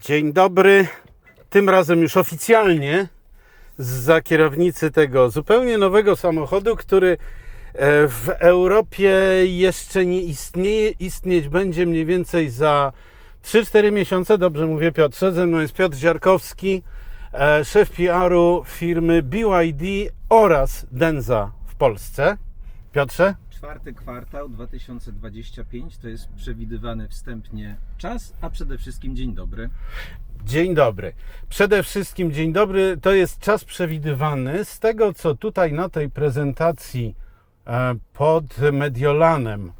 Dzień dobry. Tym razem już oficjalnie za kierownicy tego zupełnie nowego samochodu, który e, w Europie jeszcze nie istnieje. Istnieć będzie mniej więcej za 3-4 miesiące. Dobrze mówię, Piotrze. Ze mną jest Piotr Ziarkowski, e, szef PR-u firmy BYD oraz Denza w Polsce. Piotrze? Czwarty kwartał 2025 to jest przewidywany wstępnie czas, a przede wszystkim dzień dobry. Dzień dobry. Przede wszystkim dzień dobry. To jest czas przewidywany. Z tego, co tutaj na tej prezentacji e, pod Mediolanem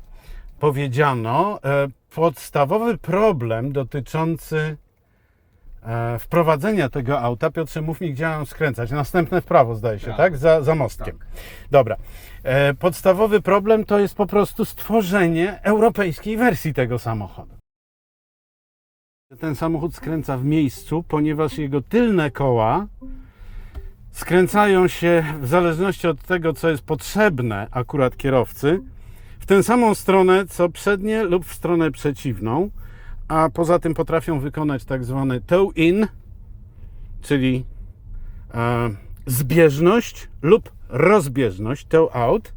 powiedziano, e, podstawowy problem dotyczący wprowadzenia tego auta, Piotrze, mów mi, gdzie mam skręcać. Następne w prawo, zdaje się, Prawo. tak? Za, za mostkiem. Tak. Dobra. E, Podstawowy problem to jest po prostu stworzenie europejskiej wersji tego samochodu. Ten samochód skręca w miejscu, ponieważ jego tylne koła skręcają się w zależności od tego, co jest potrzebne akurat kierowcy, w tę samą stronę, co przednie lub w stronę przeciwną, a poza tym potrafią wykonać tak zwany tow-in, czyli e, zbieżność lub rozbieżność, tow-out,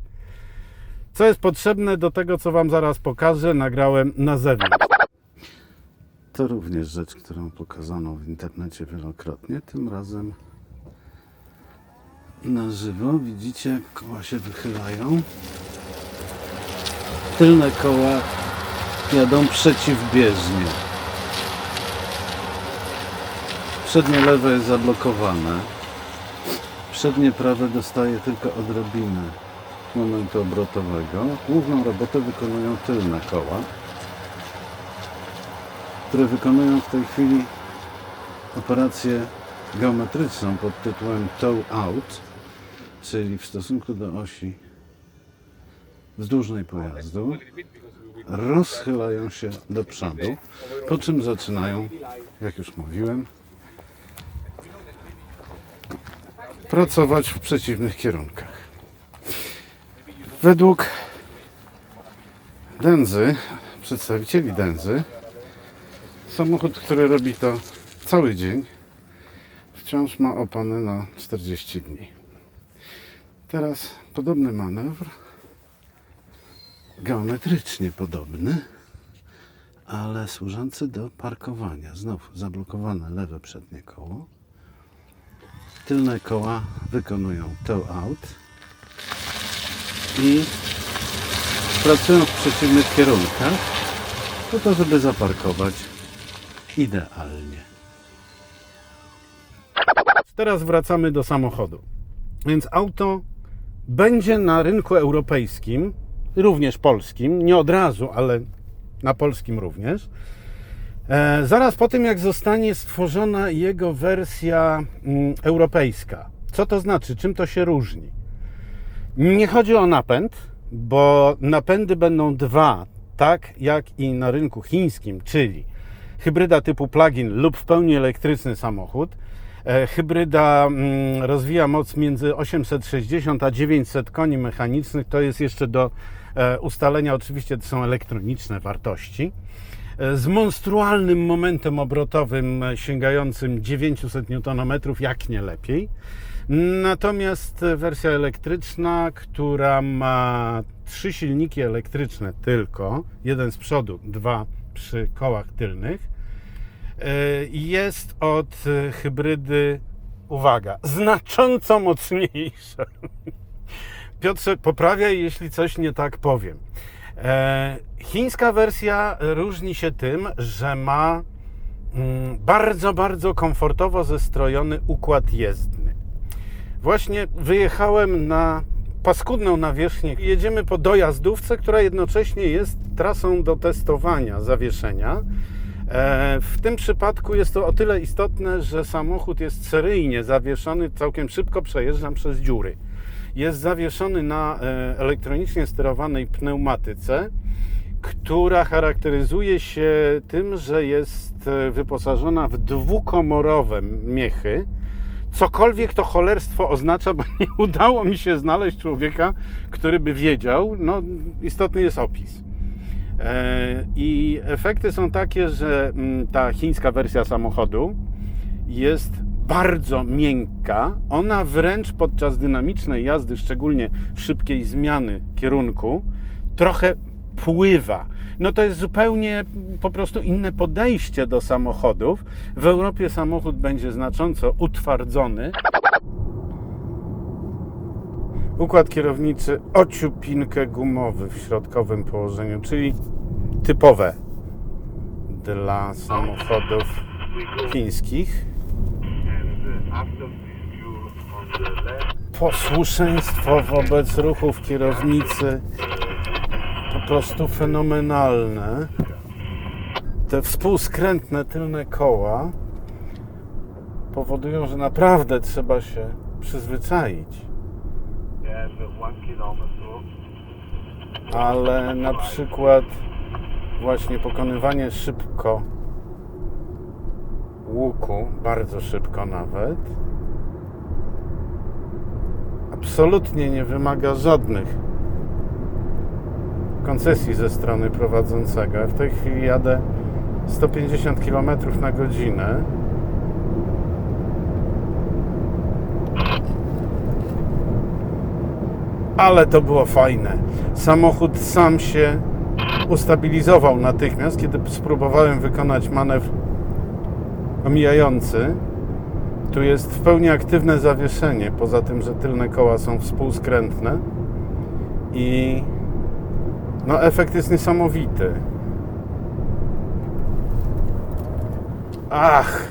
co jest potrzebne do tego, co Wam zaraz pokażę, nagrałem na zewnątrz. To również rzecz, którą pokazano w internecie wielokrotnie. Tym razem na żywo. Widzicie, jak koła się wychylają. Tylne koła jadą przeciwbieżnie. Przednie lewe jest zablokowane. Przednie prawe dostaje tylko odrobinę momentu obrotowego. Główną robotę wykonują tylne koła które wykonują w tej chwili operację geometryczną pod tytułem tow out, czyli w stosunku do osi wzdłużnej pojazdu rozchylają się do przodu, po czym zaczynają, jak już mówiłem, pracować w przeciwnych kierunkach. Według Denzy, przedstawicieli Denzy, Samochód, który robi to cały dzień, wciąż ma opony na 40 dni. Teraz podobny manewr, geometrycznie podobny, ale służący do parkowania. Znów zablokowane lewe przednie koło. Tylne koła wykonują tow out i pracują w przeciwnych kierunkach po to, żeby zaparkować idealnie. Teraz wracamy do samochodu. Więc auto będzie na rynku europejskim, również polskim, nie od razu, ale na polskim również. E, zaraz po tym, jak zostanie stworzona jego wersja mm, europejska. Co to znaczy? Czym to się różni? Nie chodzi o napęd, bo napędy będą dwa, tak jak i na rynku chińskim, czyli hybryda typu plug-in lub w pełni elektryczny samochód. E, Hybryda mm, rozwija moc między 860 a 900 koni mechanicznych. To jest jeszcze do ustalenia, oczywiście to są elektroniczne wartości. E, Z monstrualnym momentem obrotowym e, sięgającym 900 Nm, jak nie lepiej. Natomiast e, wersja elektryczna, która ma trzy silniki elektryczne tylko, jeden z przodu, dwa przy kołach tylnych, e, jest od e, hybrydy, uwaga, znacząco mocniejsza. Piotrze, poprawiaj, jeśli coś nie tak powiem. E, Chińska wersja różni się tym, że ma mm, bardzo, bardzo komfortowo zestrojony układ jezdny. Właśnie wyjechałem na paskudną nawierzchnię. Jedziemy po dojazdówce, która jednocześnie jest trasą do testowania zawieszenia. E, W tym przypadku jest to o tyle istotne, że samochód jest seryjnie zawieszony, całkiem szybko przejeżdżam przez dziury. Jest zawieszony na e, elektronicznie sterowanej pneumatyce, która charakteryzuje się tym, że jest e, wyposażona w dwukomorowe miechy. Cokolwiek to cholerstwo oznacza, bo nie udało mi się znaleźć człowieka, który by wiedział. No, istotny jest opis. E, I efekty są takie, że mm, ta chińska wersja samochodu jest bardzo miękka. Ona wręcz podczas dynamicznej jazdy, szczególnie szybkiej zmiany kierunku, trochę pływa. No to jest zupełnie po prostu inne podejście do samochodów. W Europie samochód będzie znacząco utwardzony. Układ kierowniczy ociupinkę gumowy w środkowym położeniu, czyli typowe dla samochodów chińskich. Posłuszeństwo wobec ruchów kierownicy po prostu fenomenalne. Te współskrętne tylne koła powodują, że naprawdę trzeba się przyzwyczaić. Ale na przykład właśnie pokonywanie szybko łuku, bardzo szybko nawet, absolutnie nie wymaga żadnych koncesji ze strony prowadzącego. Ja W tej chwili jadę 150 km na godzinę. Ale to było fajne. Samochód sam się ustabilizował natychmiast, kiedy spróbowałem wykonać manewr omijający. Tu jest w pełni aktywne zawieszenie, poza tym, że tylne koła są współskrętne. I no, efekt jest niesamowity. Ach,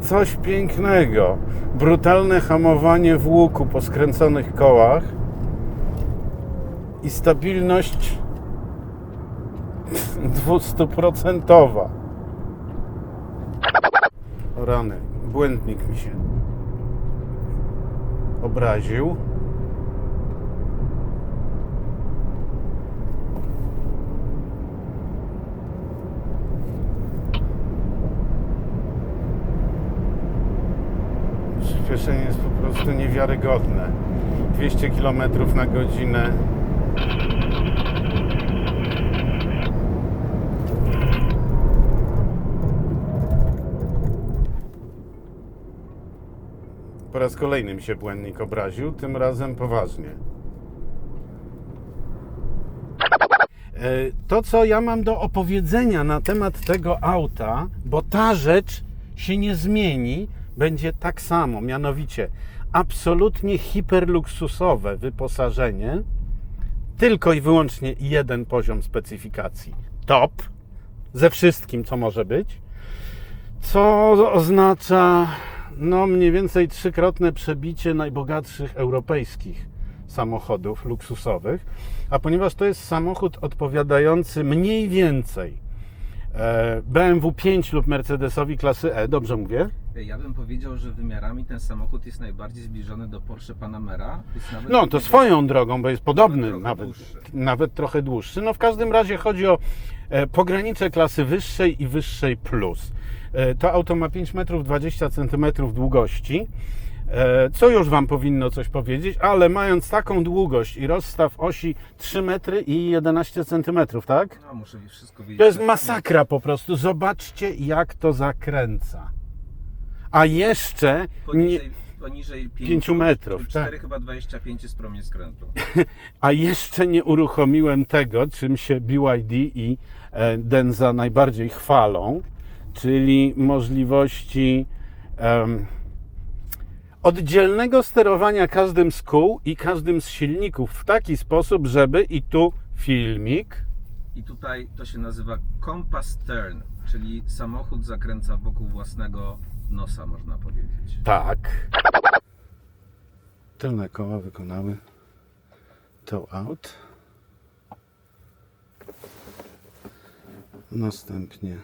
coś pięknego. Brutalne hamowanie w łuku po skręconych kołach i stabilność 200%. Rany, błędnik mi się obraził. Przyspieszenie jest po prostu niewiarygodne. 200 km na godzinę. Po raz kolejny mi się błędnik obraził, tym razem poważnie. E, To, co ja mam do opowiedzenia na temat tego auta, bo ta rzecz się nie zmieni, będzie tak samo, mianowicie absolutnie hiperluksusowe wyposażenie, tylko i wyłącznie jeden poziom specyfikacji. Top, ze wszystkim, co może być, co oznacza no mniej więcej trzykrotne przebicie najbogatszych europejskich samochodów luksusowych, a ponieważ to jest samochód odpowiadający mniej więcej e, BMW 5 lub Mercedesowi klasy E, dobrze mówię? Ja bym powiedział, że wymiarami ten samochód jest najbardziej zbliżony do Porsche Panamera. Nawet No, to swoją drogą, bo jest podobny, nawet, dłuższy. nawet trochę dłuższy. No, w każdym razie chodzi o e, pogranicze klasy wyższej i wyższej plus. E, To auto ma 5 metrów 20 centymetrów długości, e, co już Wam powinno coś powiedzieć, ale mając taką długość i rozstaw osi 3 metry i 11 centymetrów, tak? No, muszę wszystko wiedzieć. To jest masakra po prostu. Zobaczcie, jak to zakręca. A jeszcze Poniżej, poniżej 5 Pięciu metrów, 4 tak. chyba 25 jest promień skrętu. A jeszcze nie uruchomiłem tego, czym się BYD i e, Denza najbardziej chwalą, czyli możliwości em, oddzielnego sterowania każdym z kół i każdym z silników w taki sposób, żeby i tu filmik. I tutaj to się nazywa compass turn, czyli samochód zakręca wokół własnego nosa, można powiedzieć. Tak. Tylne koła wykonały to out. Następnie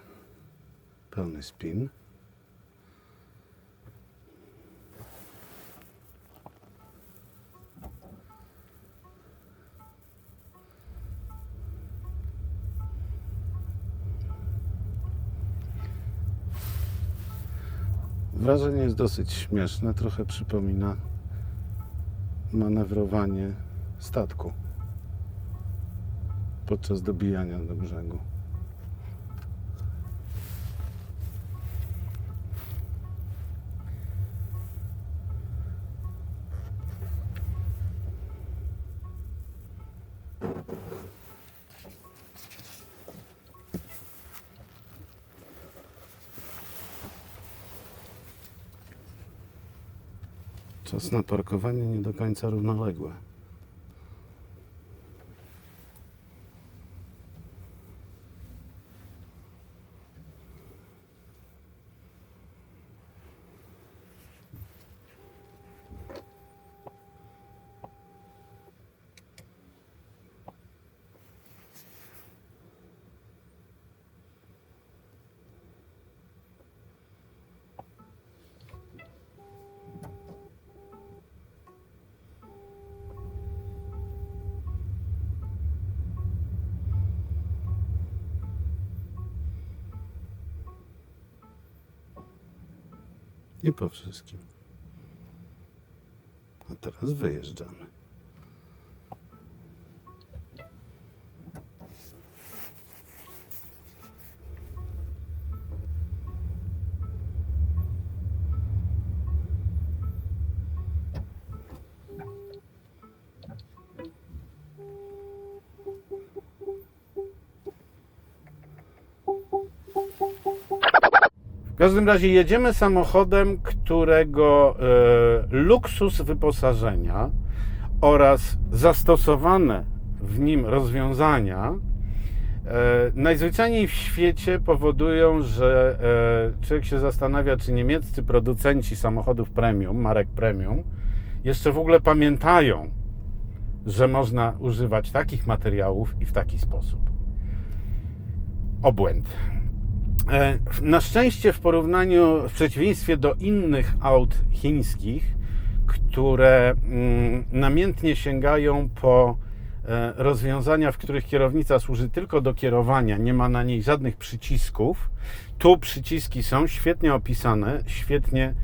pełny spin. Wrażenie jest dosyć śmieszne, trochę przypomina manewrowanie statku. podczas dobijania do brzegu. Czas na parkowanie nie do końca równoległe. I po wszystkim. A teraz wyjeżdżamy. Każdym razie jedziemy samochodem, którego e, luksus wyposażenia oraz zastosowane w nim rozwiązania e, najzwyczajniej w świecie powodują, że e, człowiek się zastanawia, czy niemieccy producenci samochodów premium, marek premium, jeszcze w ogóle pamiętają, że można używać takich materiałów i w taki sposób. Obłęd. E, Na szczęście w porównaniu, w przeciwieństwie do innych aut chińskich, które mm, namiętnie sięgają po e, rozwiązania, w których kierownica służy tylko do kierowania, nie ma na niej żadnych przycisków. Tu przyciski są świetnie opisane, świetnie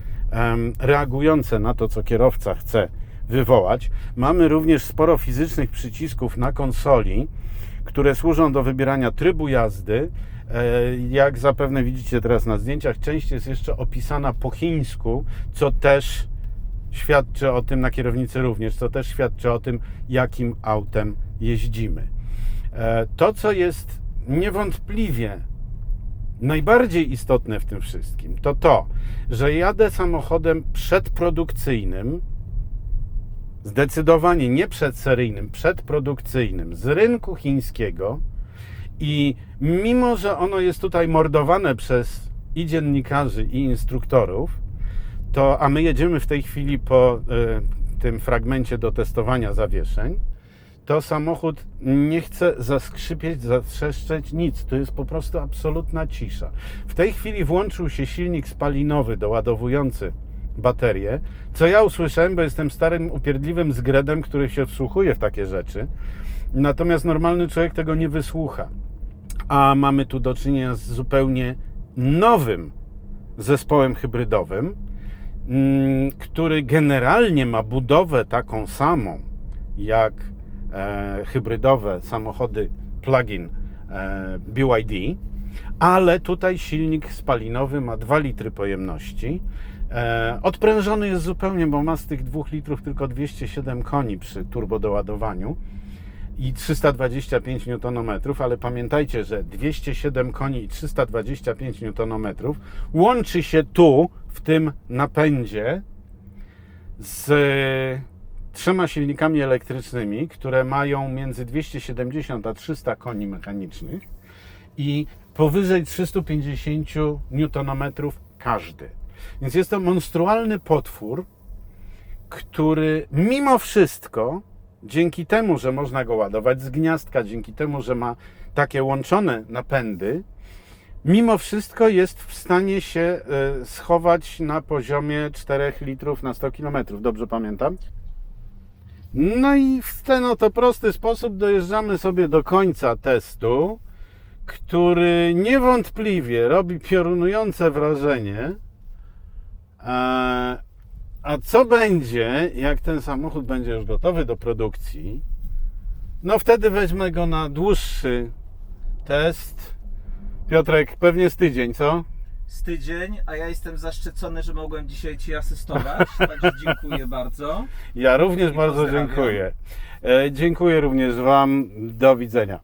reagujące na to, co kierowca chce wywołać. Mamy również sporo fizycznych przycisków na konsoli, które służą do wybierania trybu jazdy. E, Jak zapewne widzicie teraz na zdjęciach, część jest jeszcze opisana po chińsku, co też świadczy o tym, na kierownicy również, co też świadczy o tym, jakim autem jeździmy. E, To, co jest niewątpliwie najbardziej istotne w tym wszystkim, to to, że jadę samochodem przedprodukcyjnym, zdecydowanie nie przedseryjnym, przedprodukcyjnym z rynku chińskiego i mimo, że ono jest tutaj mordowane przez i dziennikarzy, i instruktorów, to, a my jedziemy w tej chwili po y, tym fragmencie do testowania zawieszeń, to samochód nie chce zaskrzypieć, zatrzeszczeć nic. To jest po prostu absolutna cisza. W tej chwili włączył się silnik spalinowy doładowujący baterię, co ja usłyszałem, bo jestem starym, upierdliwym zgredem, który się wsłuchuje w takie rzeczy. Natomiast normalny człowiek tego nie wysłucha. A mamy tu do czynienia z zupełnie nowym zespołem hybrydowym, mm, który generalnie ma budowę taką samą jak e, hybrydowe samochody plug-in e, BYD, ale tutaj silnik spalinowy ma 2 litry pojemności. E, odprężony jest zupełnie, bo ma z tych 2 litrów tylko 207 koni przy turbodoładowaniu i 325 Nm, ale pamiętajcie, że 207 koni i 325 Nm łączy się tu, w tym napędzie, z trzema silnikami elektrycznymi, które mają między 270 a 300 koni mechanicznych i powyżej 350 Nm każdy. Więc jest to monstrualny potwór, który mimo wszystko, dzięki temu, że można go ładować z gniazdka, dzięki temu, że ma takie łączone napędy, mimo wszystko jest w stanie się e, schować na poziomie 4 litrów na 100 km. Dobrze pamiętam? No i w ten oto prosty sposób dojeżdżamy sobie do końca testu, który niewątpliwie robi piorunujące wrażenie. A co będzie, jak ten samochód będzie już gotowy do produkcji? No wtedy weźmę go na dłuższy test. Piotrek, pewnie z tydzień, co? Z tydzień, a ja jestem zaszczycony, że mogłem dzisiaj Ci asystować, także dziękuję bardzo. Ja również I bardzo pozdrawiam. dziękuję. E, dziękuję również Wam. Do widzenia.